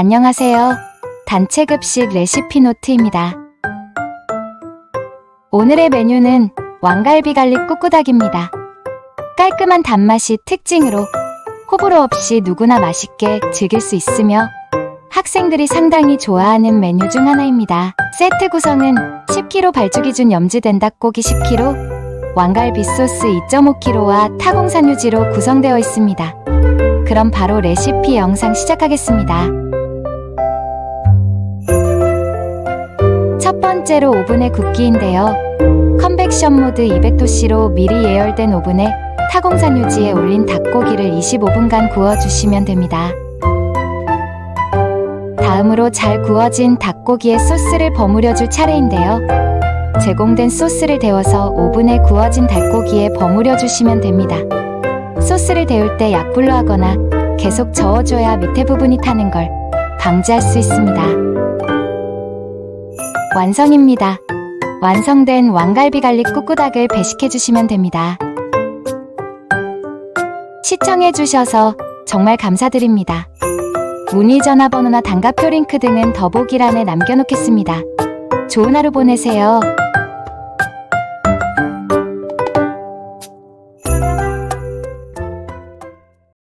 안녕하세요. 단체급식 레시피 노트입니다. 오늘의 메뉴는 왕갈비 갈릭 꾹꾹닭입니다. 깔끔한 단맛이 특징으로 호불호 없이 누구나 맛있게 즐길 수 있으며 학생들이 상당히 좋아하는 메뉴 중 하나입니다. 세트 구성은 10kg 발주 기준 염지된 닭고기 10kg, 왕갈비 소스 2.5kg와 타공산 유지로 구성되어 있습니다. 그럼 바로 레시피 영상 시작하겠습니다. 첫 번째로 오븐에 굽기인데요. 컨벡션 모드 200도씨로 미리 예열된 오븐에 타공산 유지에 올린 닭고기를 25분간 구워주시면 됩니다. 다음으로 잘 구워진 닭고기에 소스를 버무려 줄 차례인데요. 제공된 소스를 데워서 오븐에 구워진 닭고기에 버무려 주시면 됩니다. 소스를 데울 때 약불로 하거나 계속 저어줘야 밑에 부분이 타는 걸 방지할 수 있습니다. 완성입니다. 완성된 왕갈비 갈릭 꾹꾹닭을 배식해 주시면 됩니다. 시청해 주셔서 정말 감사드립니다. 문의 전화번호나 단가표 링크 등은 더보기란에 남겨놓겠습니다. 좋은 하루 보내세요.